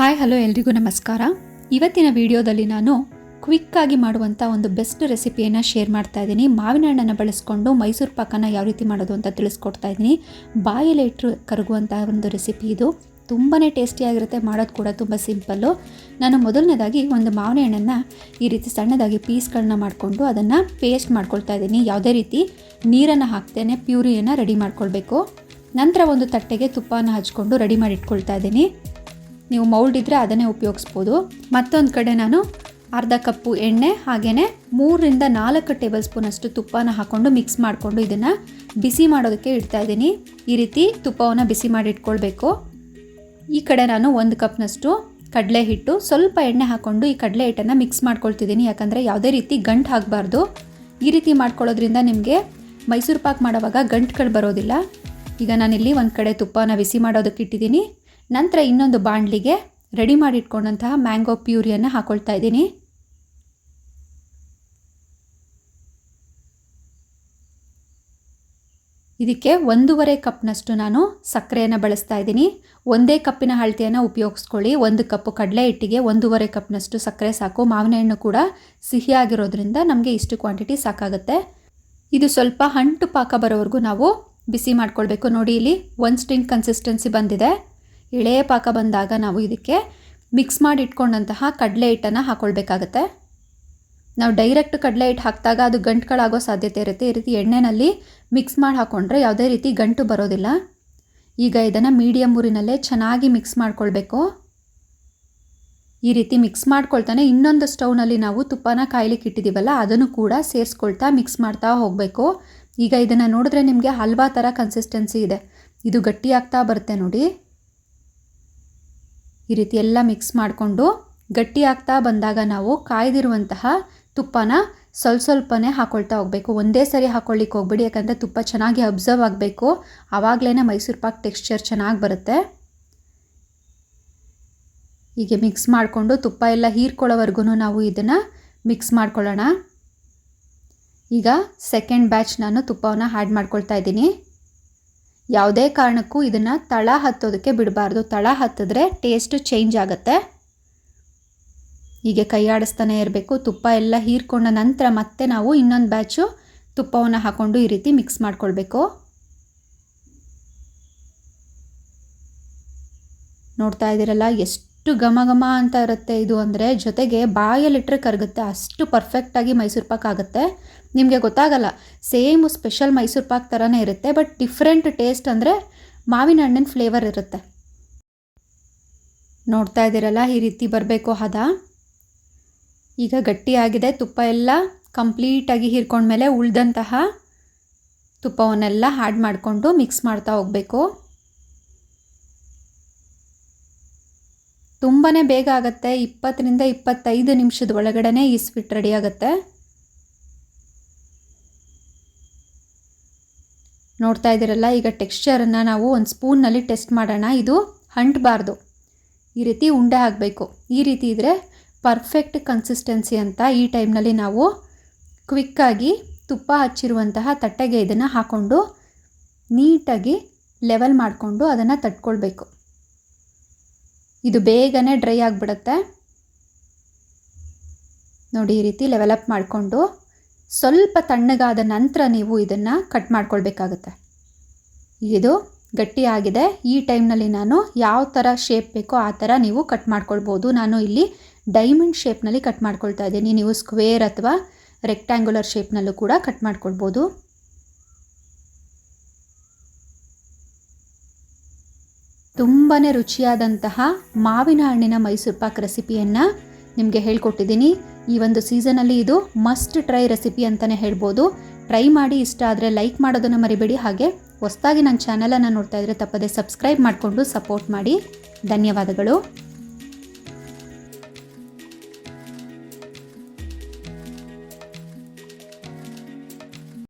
Hi, hello, ಎಲ್ರಿಗೂ ನಮಸ್ಕಾರ. ಇವತ್ತಿನ ವಿಡಿಯೋದಲ್ಲಿ ನಾನು ಕ್ವಿಕ್ಕಾಗಿ ಮಾಡುವಂಥ ಒಂದು ಬೆಸ್ಟ್ ರೆಸಿಪಿಯನ್ನು ಶೇರ್ ಮಾಡ್ತಾ ಇದ್ದೀನಿ. ಮಾವಿನ ಹಣ್ಣನ್ನು ಬಳಸ್ಕೊಂಡು ಮೈಸೂರು ಪಾಕನ ಯಾವ ರೀತಿ ಮಾಡೋದು ಅಂತ ತಿಳಿಸ್ಕೊಡ್ತಾ ಇದ್ದೀನಿ. ಬಾಯಲ್ಲಿ ಇಟ್ಟು ಕರಗುವಂಥ ಒಂದು ರೆಸಿಪಿ ಇದು. ತುಂಬಾ ಟೇಸ್ಟಿಯಾಗಿರುತ್ತೆ ಮಾಡೋದು ಕೂಡ ತುಂಬ ಸಿಂಪಲ್ಲು ನಾನು ಮೊದಲನೇದಾಗಿ ಒಂದು ಮಾವಿನ ಹಣ್ಣನ್ನು ಈ ರೀತಿ ಸಣ್ಣದಾಗಿ ಪೀಸ್ಗಳನ್ನ ಮಾಡಿಕೊಂಡು ಅದನ್ನು ಪೇಸ್ಟ್ ಮಾಡ್ಕೊಳ್ತಾ ಇದ್ದೀನಿ. ಯಾವುದೇ ರೀತಿ ನೀರನ್ನು ಹಾಕ್ತೇನೆ ಪ್ಯೂರಿಯನ್ನು ರೆಡಿ ಮಾಡ್ಕೊಳ್ಬೇಕು. ನಂತರ ಒಂದು ತಟ್ಟೆಗೆ ತುಪ್ಪನ ಹಚ್ಕೊಂಡು ರೆಡಿ ಮಾಡಿ ಇಟ್ಕೊಳ್ತಾ ಇದ್ದೀನಿ. ನೀವು ಮೌಲ್ಡ್ ಇದ್ದರೆ ಅದನ್ನೇ ಉಪಯೋಗಿಸ್ಬೋದು. ಮತ್ತೊಂದು ಕಡೆ ನಾನು ಅರ್ಧ ಕಪ್ಪು ಎಣ್ಣೆ ಹಾಗೆಯೇ ಮೂರರಿಂದ ನಾಲ್ಕು ಟೇಬಲ್ ಸ್ಪೂನಷ್ಟು ತುಪ್ಪನ ಹಾಕ್ಕೊಂಡು ಮಿಕ್ಸ್ ಮಾಡಿಕೊಂಡು ಇದನ್ನು ಬಿಸಿ ಮಾಡೋದಕ್ಕೆ ಇಡ್ತಾ ಇದ್ದೀನಿ. ಈ ರೀತಿ ತುಪ್ಪವನ್ನು ಬಿಸಿ ಮಾಡಿ ಇಟ್ಕೊಳ್ಬೇಕು. ಈ ಕಡೆ ನಾನು ಒಂದು ಕಪ್ನಷ್ಟು ಕಡಲೆ ಹಿಟ್ಟು, ಸ್ವಲ್ಪ ಎಣ್ಣೆ ಹಾಕ್ಕೊಂಡು ಈ ಕಡಲೆ ಹಿಟ್ಟನ್ನು ಮಿಕ್ಸ್ ಮಾಡ್ಕೊಳ್ತಿದ್ದೀನಿ. ಯಾಕಂದರೆ ಯಾವುದೇ ರೀತಿ ಗಂಟು ಹಾಕಬಾರ್ದು ಈ ರೀತಿ ಮಾಡ್ಕೊಳ್ಳೋದ್ರಿಂದ ನಿಮಗೆ ಮೈಸೂರು ಪಾಕ್ ಮಾಡೋವಾಗ ಗಂಟುಗಳು ಬರೋದಿಲ್ಲ. ಈಗ ನಾನಿಲ್ಲಿ ಒಂದು ಕಡೆ ತುಪ್ಪನ ಬಿಸಿ ಮಾಡೋದಕ್ಕೆ ಇಟ್ಟಿದ್ದೀನಿ. ನಂತರ ಇನ್ನೊಂದು ಬಾಣಲಿಗೆ ರೆಡಿ ಮಾಡಿ ಇಟ್ಕೊಂಡಂತಹ ಮ್ಯಾಂಗೋ ಪ್ಯೂರಿಯನ್ನು ಹಾಕೊಳ್ತಾ ಇದ್ದೀನಿ. ಇದಕ್ಕೆ ಒಂದೂವರೆ ಕಪ್ನಷ್ಟು ನಾನು ಸಕ್ಕರೆಯನ್ನು ಬಳಸ್ತಾ ಇದ್ದೀನಿ. ಒಂದೇ ಕಪ್ಪಿನ ಅಳತೆಯನ್ನು ಉಪಯೋಗಿಸ್ಕೊಳ್ಳಿ. ಒಂದು ಕಪ್ಪು ಕಡಲೆ ಹಿಟ್ಟಿಗೆ ಒಂದೂವರೆ ಕಪ್ನಷ್ಟು ಸಕ್ಕರೆ ಸಾಕು. ಮಾವಿನ ಹಣ್ಣು ಕೂಡ ಸಿಹಿಯಾಗಿರೋದ್ರಿಂದ ನಮಗೆ ಇಷ್ಟು ಕ್ವಾಂಟಿಟಿ ಸಾಕಾಗುತ್ತೆ. ಇದು ಸ್ವಲ್ಪ ಹಂಟು ಪಾಕ ಬರೋವರೆಗೂ ನಾವು ಬಿಸಿ ಮಾಡ್ಕೊಳ್ಬೇಕು. ನೋಡಿ ಇಲ್ಲಿ ಒಂದು ಸ್ಟಿಂಗ್ ಕನ್ಸಿಸ್ಟೆನ್ಸಿ ಬಂದಿದೆ. ಎಳೆಯ ಪಾಕ ಬಂದಾಗ ನಾವು ಇದಕ್ಕೆ ಮಿಕ್ಸ್ ಮಾಡಿ ಇಟ್ಕೊಂಡಂತಹ ಕಡಲೆ ಹಿಟ್ಟನ್ನು ಹಾಕ್ಕೊಳ್ಬೇಕಾಗತ್ತೆ ನಾವು ಡೈರೆಕ್ಟ್ ಕಡಲೆ ಹಿಟ್ಟು ಹಾಕಿದಾಗ ಅದು ಗಂಟುಗಳಾಗೋ ಸಾಧ್ಯತೆ ಇರುತ್ತೆ. ಈ ರೀತಿ ಎಣ್ಣೆನಲ್ಲಿ ಮಿಕ್ಸ್ ಮಾಡಿ ಹಾಕ್ಕೊಂಡ್ರೆ ಯಾವುದೇ ರೀತಿ ಗಂಟು ಬರೋದಿಲ್ಲ. ಈಗ ಇದನ್ನು ಮೀಡಿಯಮ್ ಊರಿನಲ್ಲೇ ಚೆನ್ನಾಗಿ ಮಿಕ್ಸ್ ಮಾಡ್ಕೊಳ್ಬೇಕು. ಈ ರೀತಿ ಮಿಕ್ಸ್ ಮಾಡ್ಕೊಳ್ತಾನೆ ಇನ್ನೊಂದು ಸ್ಟೌವ್ನಲ್ಲಿ ನಾವು ತುಪ್ಪನ ಕಾಯ್ಲಿಕ್ಕೆ ಇಟ್ಟಿದ್ದೀವಲ್ಲ ಅದನ್ನು ಕೂಡ ಸೇರಿಸ್ಕೊಳ್ತಾ ಮಿಕ್ಸ್ ಮಾಡ್ತಾ ಹೋಗಬೇಕು. ಈಗ ಇದನ್ನು ನೋಡಿದ್ರೆ ನಿಮಗೆ ಹಲ್ವಾ ಥರ ಕನ್ಸಿಸ್ಟೆನ್ಸಿ ಇದೆ. ಇದು ಗಟ್ಟಿಯಾಗ್ತಾ ಬರುತ್ತೆ ನೋಡಿ. ಈ ರೀತಿ ಎಲ್ಲ ಮಿಕ್ಸ್ ಮಾಡಿಕೊಂಡು ಗಟ್ಟಿ ಆಗ್ತಾ ಬಂದಾಗ ನಾವು ಕಾಯ್ದಿರುವಂತಹ ತುಪ್ಪನ ಸ್ವಲ್ಪ ಸ್ವಲ್ಪನೇ ಹಾಕೊಳ್ತಾ ಹೋಗಬೇಕು. ಒಂದೇ ಸರಿ ಹಾಕೊಳ್ಳಿಕ್ಕೆ ಹೋಗ್ಬೇಡಿ, ಯಾಕಂದರೆ ತುಪ್ಪ ಚೆನ್ನಾಗಿ ಅಬ್ಸರ್ವ್ ಆಗಬೇಕು. ಆವಾಗಲೇ ಮೈಸೂರು ಪಾಕ್ ಟೆಕ್ಸ್ಚರ್ ಚೆನ್ನಾಗಿ ಬರುತ್ತೆ. ಹೀಗೆ ಮಿಕ್ಸ್ ಮಾಡಿಕೊಂಡು ತುಪ್ಪ ಎಲ್ಲ ಹೀರ್ಕೊಳ್ಳೋವರೆಗೂ ನಾವು ಇದನ್ನು ಮಿಕ್ಸ್ ಮಾಡ್ಕೊಳ್ಳೋಣ. ಈಗ ಸೆಕೆಂಡ್ ಬ್ಯಾಚ್ ನಾನು ತುಪ್ಪವನ್ನು ಆ್ಯಡ್ ಮಾಡ್ಕೊಳ್ತಾ ಇದ್ದೀನಿ. ಯಾವುದೇ ಕಾರಣಕ್ಕೂ ಇದನ್ನು ತಳ ಹತ್ತೋದಕ್ಕೆ ಬಿಡಬಾರ್ದು. ತಳ ಹತ್ತಿದ್ರೆ ಟೇಸ್ಟ್ ಚೇಂಜ್ ಆಗುತ್ತೆ. ಹೀಗೆ ಕೈ ಆಡಿಸ್ತಾನೆ ಇರಬೇಕು. ತುಪ್ಪ ಎಲ್ಲ ಹೀರ್ಕೊಂಡ ನಂತರ ಮತ್ತೆ ನಾವು ಇನ್ನೊಂದು ಬ್ಯಾಚು ತುಪ್ಪವನ್ನು ಹಾಕ್ಕೊಂಡು ಈ ರೀತಿ ಮಿಕ್ಸ್ ಮಾಡ್ಕೊಳ್ಬೇಕು. ನೋಡ್ತಾ ಇದ್ದೀರಲ್ಲ, ಎಷ್ಟು ಘಮ ಘಮ ಅಂತ ಇರುತ್ತೆ ಇದು ಅಂದರೆ ಜೊತೆಗೆ ಬಾಯಲ್ಲಿಟ್ಟರೆ ಕರಗುತ್ತೆ, ಅಷ್ಟು ಪರ್ಫೆಕ್ಟಾಗಿ ಮೈಸೂರು ಪಾಕ್ ಆಗುತ್ತೆ. ನಿಮಗೆ ಗೊತ್ತಾಗಲ್ಲ ಸೇಮ್ ಸ್ಪೆಷಲ್ ಮೈಸೂರು ಪಾಕ್ ಥರನೇ ಇರುತ್ತೆ ಬಟ್ ಡಿಫ್ರೆಂಟ್ ಟೇಸ್ಟ್ ಅಂದರೆ ಮಾವಿನ ಹಣ್ಣಿನ ಫ್ಲೇವರ್ ಇರುತ್ತೆ. ನೋಡ್ತಾ ಇದ್ದೀರಲ್ಲ ಈ ರೀತಿ ಬರಬೇಕು ಹದ? ಈಗ ಗಟ್ಟಿಯಾಗಿದೆ, ತುಪ್ಪ ಎಲ್ಲ ಕಂಪ್ಲೀಟಾಗಿ ಹೀರ್ಕೊಂಡ್ಮೇಲೆ ಉಳ್ದಂತಹ ತುಪ್ಪವನ್ನೆಲ್ಲ ಆ್ಯಡ್ ಮಾಡಿಕೊಂಡು ಮಿಕ್ಸ್ ಮಾಡ್ತಾ ಹೋಗಬೇಕು. ತುಂಬಾ ಬೇಗ ಆಗುತ್ತೆ. ಇಪ್ಪತ್ತರಿಂದ ಇಪ್ಪತ್ತೈದು ನಿಮಿಷದ ಒಳಗಡೆ ಈ ಸ್ವೀಟ್ ರೆಡಿ ಆಗುತ್ತೆ. ನೋಡ್ತಾ ಇದ್ದೀರಲ್ಲ, ಈಗ ಟೆಕ್ಸ್ಚರನ್ನು ನಾವು ಒಂದು ಸ್ಪೂನ್ನಲ್ಲಿ ಟೆಸ್ಟ್ ಮಾಡೋಣ. ಇದು ಹಂಟಬಾರ್ದು. ಈ ರೀತಿ ಉಂಡೆ ಆಗಬೇಕು ಈ ರೀತಿ ಇದ್ದರೆ ಪರ್ಫೆಕ್ಟ್ ಕನ್ಸಿಸ್ಟೆನ್ಸಿ ಅಂತ ಈ ಟೈಮ್ನಲ್ಲಿ ನಾವು ಕ್ವಿಕ್ಕಾಗಿ ತುಪ್ಪ ಹಚ್ಚಿರುವಂತಹ ತಟ್ಟೆಗೆ ಇದನ್ನು ಹಾಕ್ಕೊಂಡು ನೀಟಾಗಿ ಲೆವೆಲ್ ಮಾಡಿಕೊಂಡು ಅದನ್ನು ತಟ್ಕೊಳ್ಬೇಕು. ಇದು ಬೇಗನೆ ಡ್ರೈ ಆಗಿಬಿಡುತ್ತೆ. ನೋಡಿ ಈ ರೀತಿ ಲೆವೆಲಪ್ ಮಾಡಿಕೊಂಡು ಸ್ವಲ್ಪ ತಣ್ಣಗಾದ ನಂತರ ನೀವು ಇದನ್ನು ಕಟ್ ಮಾಡ್ಕೊಳ್ಬೇಕಾಗತ್ತೆ. ಇದು ಗಟ್ಟಿಯಾಗಿದೆ ಈ ಟೈಮ್ನಲ್ಲಿ ನಾನು ಯಾವ ಥರ ಶೇಪ್ ಬೇಕೋ ಆ ಥರ ನೀವು ಕಟ್ ಮಾಡ್ಕೊಳ್ಬೋದು. ನಾನು ಇಲ್ಲಿ ಡೈಮಂಡ್ ಶೇಪ್ನಲ್ಲಿ ಕಟ್ ಮಾಡ್ಕೊಳ್ತಾ ಇದ್ದೀನಿ. ನೀವು ಸ್ಕ್ವೇರ್ ಅಥವಾ ರೆಕ್ಟ್ಯಾಂಗ್ಯುಲರ್ ಶೇಪ್ನಲ್ಲೂ ಕೂಡ ಕಟ್ ಮಾಡ್ಕೊಳ್ಬೋದು. ತುಂಬಾ ರುಚಿಯಾದಂತಹ ಮಾವಿನ ಹಣ್ಣಿನ ಮೈಸೂರು ಪಾಕ್ ರೆಸಿಪಿಯನ್ನು ನಿಮಗೆ ಹೇಳ್ಕೊಟ್ಟಿದ್ದೀನಿ. ಈ ಒಂದು ಸೀಸನಲ್ಲಿ ಇದು ಮಸ್ಟ್ ಟ್ರೈ ರೆಸಿಪಿ ಅಂತಲೇ ಹೇಳ್ಬೋದು. ಟ್ರೈ ಮಾಡಿ ಇಷ್ಟ ಆದರೆ ಲೈಕ್ ಮಾಡೋದನ್ನು ಮರಿಬೇಡಿ. ಹಾಗೆ ಹೊಸದಾಗಿ ನನ್ನ ಚಾನಲನ್ನು ನೋಡ್ತಾ ಇದ್ದರೆ ತಪ್ಪದೆ ಸಬ್ಸ್ಕ್ರೈಬ್ ಮಾಡಿಕೊಂಡು ಸಪೋರ್ಟ್ ಮಾಡಿ. ಧನ್ಯವಾದಗಳು.